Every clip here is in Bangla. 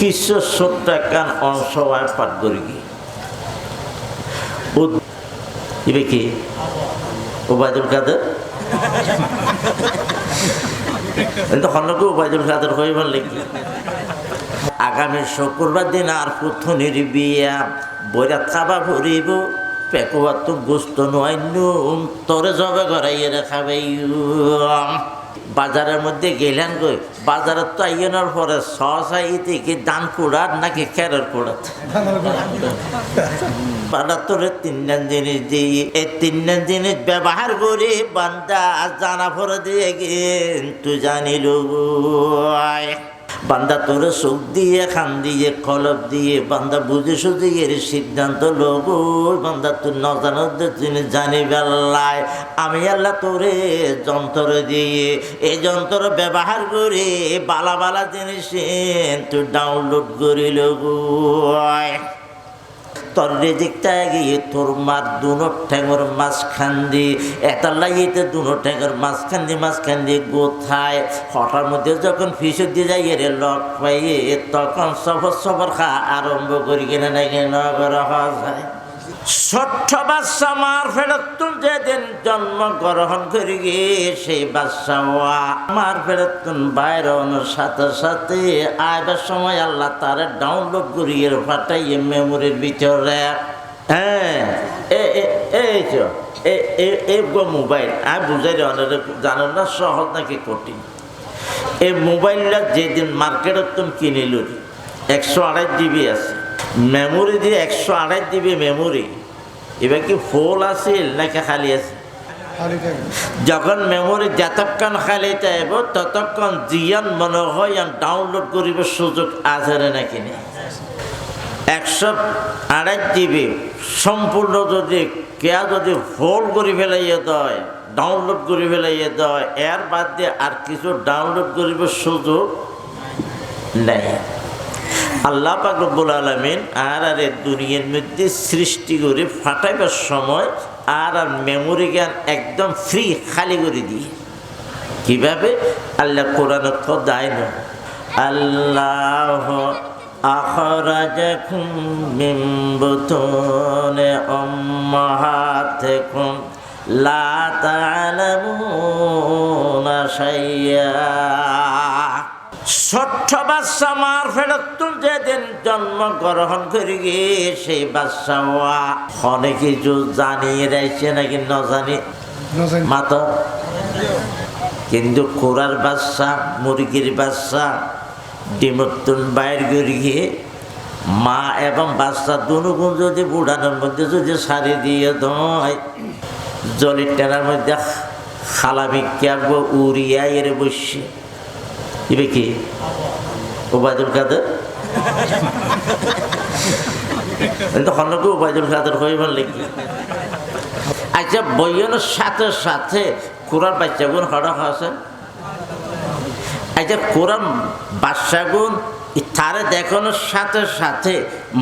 কিছু ছোট্ট একখান অংশ হয় পাঠ করি কি ইবে কি? ওবায়দুল কাদের? কিন্তু হনকে ওবায়দুল কাদের হইবার লিখি আগামী শুক্রবার দিন আর পুথনির বিয়া। বইরা খাবা ভরিব পেকুয়া তো গোস্ত নয়নু তরে জবে গড়াইয়ে খাবে বাজারের মধ্যে গেলেন কই বাজারের তো আইনের পরে সহসাইতে কি দান কুড়ার নাকি খেরের কুড়াত? বারাতরে তিনজন জিনিস দিয়ে এই তিনজন জিনিস ব্যবহার করে, বান্দা জানা পরে দিয়ে কিন্তু জানিল বান্দা তোর চোখ দিয়ে, খান দিয়ে, কলব দিয়ে, বান্দা বুঝে সুঝে এর সিদ্ধান্ত লোক বান্দা তুই নজানোর তিনি জানি বেলায় আমি আল্লাহ তোরে যন্ত্র দিয়ে এই যন্ত্র ব্যবহার করে বালা বালা জিনিস তুই ডাউনলোড করিল তোর রেজিকটা গিয়ে তোর মার দুনো ঠ্যাঙর মাঝখান দিয়ে একটা লাইতে দুনো ঠ্যাঙর মাঝখান দিয়ে মাঝখান দিয়ে গোথায়। হঠার মধ্যে যখন ফিসে দিয়ে যাই রে লক পাইয়ে তখন সফর সফর খা আরম্ভ করি কিনা নাকি নগর যায়। ছোট্ট বাচ্চা মার ফেরত তুল যেদিন জন্ম গ্রহণ করি গিয়ে সেই বাচ্চা মার ফেরত তুল বাইরনের সাথে সাথে আয়বার সময় আল্লাহ তারে ডাউনলোড করিয়ে পাঠাইয়ে মেমোরির ভিতরে। হ্যাঁ এই তো এই মোবাইল। আমি বুঝাই অনেক জানো না সহজ নাকি কঠিন? এই মোবাইলটা যেদিন মার্কেটত তুমি কিনিল একশো আড়াই জিবি আছে। মেমোরি দিয়ে একশো আড়াই জিবি মেমোরি এবার কি ফুল আছে নাকি খালি আছে? যখন মেমোরি যতক্ষণ খালি চাইব ততক্ষণ জিয়ান মনে হয় ডাউনলোড করিব সুযোগ আছে নাকি নেই একশো আড়াই জিবি সম্পূর্ণ যদি, কেয়া যদি ফোন করে ফেলাইয়ে দেয় ডাউনলোড করে ফেলাইয়ে দেয়, এর বাদ দিয়ে আর কিছু ডাউনলোড করিব সুযোগ নেই। আল্লাহ পাক রব্বুল আলমিন আর আর দুনিয়ার মধ্যে সৃষ্টি করে ফাটাইবার সময় আর আর মেমোরি জ্ঞান একদম ফ্রি খালি করে দিয়ে। কীভাবে? আল্লাহ কোরআন তো দেয় না। আল্লাহ মিন বুতুনি উম্মাহাতিকুম, লা তা'লামুনা শাইয়্যা ছোট্ট বাচ্চা মার ফেরত যেদিন জন্ম গ্রহণ করি গিয়ে সেই বাচ্চা অনেক কিছু জানিয়ে রয়েছে নাকি ন জানি মাত কিন্তু কোরার বাচ্চা মুরগির বাচ্চা ডিমত্তুন বাইর করে গিয়ে মা এবং বাচ্চা দুনুগুণ যদি বুড়ানোর মধ্যে যদি সারি দিয়ে দয় জলের টেনার মধ্যে খালা ভিক্ষা উড়িয়া এরে বসছে ইবে কি? ওবায়দুল কাদের? কিন্তু হনকে ওবায়দুল কাদের হইবার লিখি আচ্ছা বইয়ের সাথে সাথে কোরআন বাচ্চাগুন হড়া আছে আচ্ছা কোরআন বাচ্চাগুন তারে দেখানোর সাথে সাথে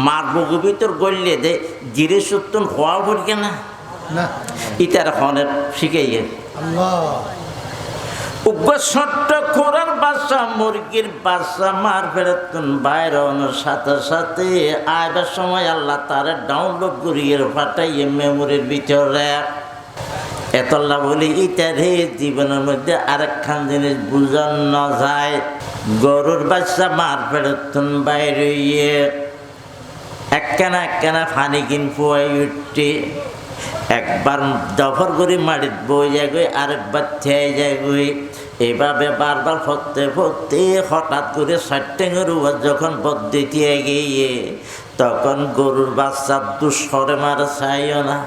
মার বুকু ভিতর গড়লে দে জিরে সত্তন হওয়া পড়ি না। ইতার হনের শিখাইয়ে। আল্লাহ। মুরগির মার সাথে সাথে সময় আল্লাহ ডাউনলোড ভিতরে। জীবনের মধ্যে আরেকখান জিনিস বুঝানো যায়। গরুর বাচ্চা মার ফেরতন বাইরে একখানা একখানা ফানি কিন পুয়াই উঠতে। একবার দফর করে মাটিত বই যায় গই আরেকবার থেয়ে যায় গই এইভাবে বারবার ফতে ফতে হঠাৎ করে ষাটেঙের উপর যখন পদ্ধতি গিয়ে তখন গরুর বাচ্চা দুঃসরে মার চাইও না।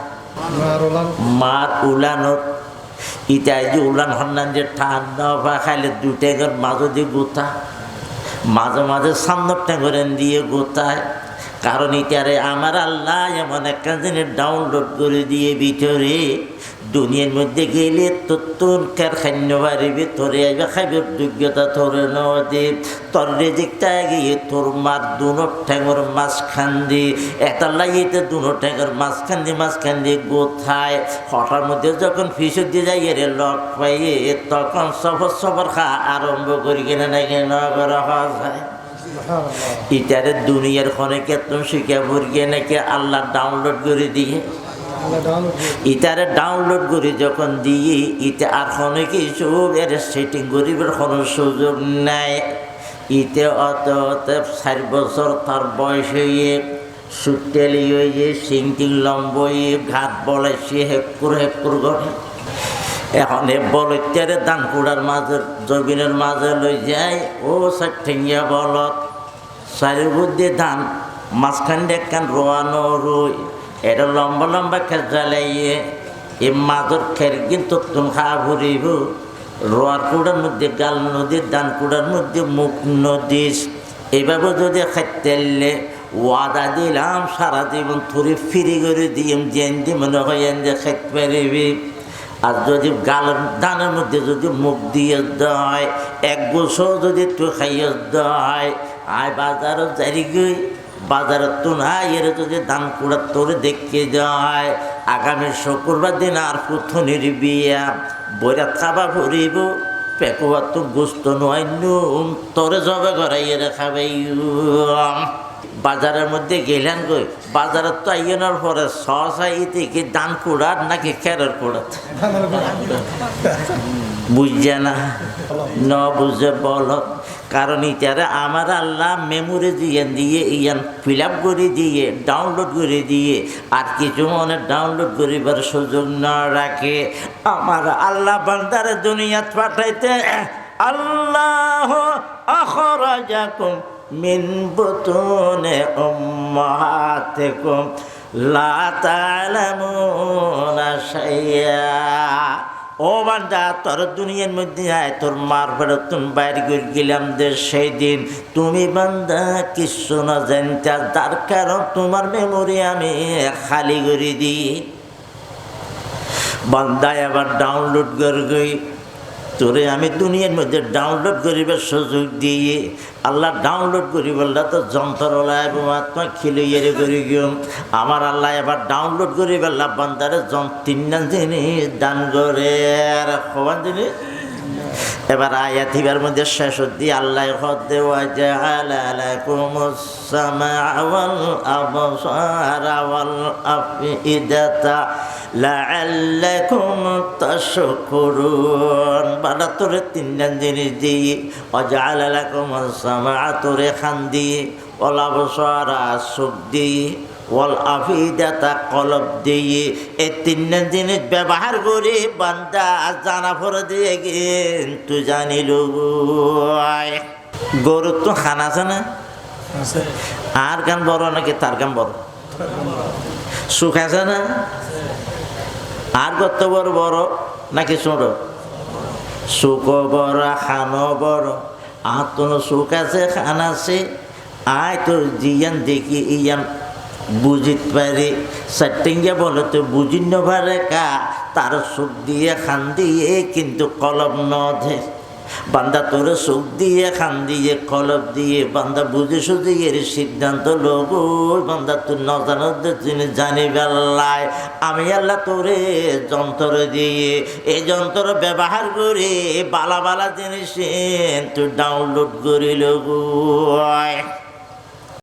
মার উলানত। ইটাই যে উলান হন্নান যে ঠান্ডা বা খাইলে দু ট্যাঙ্গের মাঝে দিয়ে গোতা। মাঝে মাঝে সামনের ট্যাঙ্গের দিয়ে গোতায়। কারণ ইটারে আমার আল্লাহ এমন একটা জিনিস ডাউনলোড করে দিয়ে ভিতরে দুনিয়ার মধ্যে গেলে তোর তোর কার খান্য বাড়িবে তোরে আইবে খাইবার যোগ্যতা তোরে নদী তোর রেজিকটা গিয়ে তোর মার দুনো ঠ্যাঙর মাঝখান দিয়ে একটা লাইতে দুনো ঠ্যাঙর মাঝখান দিয়ে মাঝখান দিয়ে গোথায়। হঠার মধ্যে যখন ফিসে দিয়ে যাই রে লক পাইয়ে তখন সফর সফর খা আরম্ভ করি, কিনা নাকি নগর হওয়া যায় ইটারে দুনিয়ার খনে কেতন শিখে ভরিয়ে নাকি আল্লাহ ডাউনলোড করে দিয়ে? ইটারে ডাউনলোড করে যখন দিয়ে ইতে আর খনে কিছু এর সেটিং করিবার কোনো সুযোগ নাই। ইতে অত অত চার বছর তার বয়স হয়ে সুটেলি হয়ে সিংটিং লম্ব হয়ে ঘাট বলে সে হেকুর হেকুর করে। এখন বলত্যারে দান কুড়ার মাঝে জবিনের মাঝে লই যায় ও সাঠিয়া বলত চারি বুদ্ধি ধান, মাঝখান একখান রোয়ানো রুই? এটা লম্বা লম্বা খের জ্বালাইয়ে, এ মাঝর খের কিন্তু তুমি খা ভরিব। রোয়ার কুড়ার মধ্যে, গাল নদীর, ধান কুড়ার মধ্যে, মুখ নদীস এভাবে যদি খাইতেলে ওয়াদা দিলাম, সারা জীবন থরি ফিরি করে দিম জেন দি মনে হয় খাইতে পারিবি। আর যদি গালের দানের মধ্যে যদি মুখ দিয়ে দেয়, এক বছর যদি একটু খাইয়ে দেয়, আয় বাজারও জারি গই বাজারের তো না এর যদি দান কুড়া তোরে দেখিয়ে যায়। আগামী শুক্রবার দিন আর পুথনির বিয়া। বইরা খাবা ভরিব, পেকুয়া তো গোস্ত নয়, নুন তোরে জবে গড়াইয়ে খাবে বাজারের মধ্যে গেলেন গই বাজারের তো আইনের পরে সহসাইতে কি দান কুড়ার নাকি খেরের কুড়াত? বুঝছে না? ন বুঝে বল। কারণ ইতারে আমার আল্লাহ মেমোরি দিয়ে দিয়ে, ইয়ান ফিল আপ করে দিয়ে ডাউনলোড করে দিয়ে, আর কিছু মনে ডাউনলোড করিবার সুযোগ না রাখে। আমার আল্লাহ বান্দারে দুনিয়াত পাঠাইতে, আল্লাহ আখরাজাকুম মিন বুতুনে উম্মাহাতিকুম লা তা'লামুনা শাইয়া ও বান্দা, তোর দুনিয়ার মধ্যে আয়, তোর মার ফেরত তুমি বাইরে করে গেলাম যে সেই দিন। তুমি বান্দা, কিছু না জানতা তার কারণ তোমার মেমোরি আমি খালি করে দিই। বান্দা, এবার ডাউনলোড করে গই। তোরে আমি দুনিয়ার মধ্যে ডাউনলোড করিবার সুযোগ দিয়ে আল্লাহ ডাউনলোড করি বললা তো যন্ত্রলা এবং আত্মা খিলে ইয়ে করি গিয়ম আমার আল্লাহ এবার ডাউনলোড করি বললা বান্দারে তিনটা জিনিস দান করে। আর খোয়ান জিনিস? এবার আয়াতিবার মধ্যে শেষ অব্দি আল্লাহ হদে ওয়াজালাকুম লাআল্লাকুম তাশকুরুন। বালা তোরে তিনটা জিনিস দিয়ে ওয়াজালাকুম সামা তোরে খান দিয়ে ওয়াল আবসারা সুখ দিয়ে ওয়াল আফিদাতা কলব দিয়ে এই তিনটা জিনিস ব্যবহার করে বান্দা জানা ফরে দিয়ে কিন্তু জানিল। গরুর তো খান আছে না? আর গান বড় নাকি তার গান বড়? সুখ আছে না? আর কত বড় বড়, নাকি ছোট? সুখ বড়, খান বড়। আর তো সুখ আছে, খান আছে। আয় তো জিয়ান দেখি, ইয়ান বুঝিত পারে। সাটিঙ্গা বলে, তো বুঝিন পারে কা। তার সুখ দিয়ে, খান দিয়ে, কিন্তু কলম ন ধে বান্দা তোর সুখ দিয়ে, খান দিয়ে, কলব দিয়ে, বান্দা বুঝে সুঝে এর সিদ্ধান্ত লোক বান্দা তুই নজান তিনি জানি বেলায় আমি আল্লাহ তোরে যন্ত্র দিয়ে এই যন্ত্র ব্যবহার করে বালা বালা জিনিস তুই ডাউনলোড করিল গো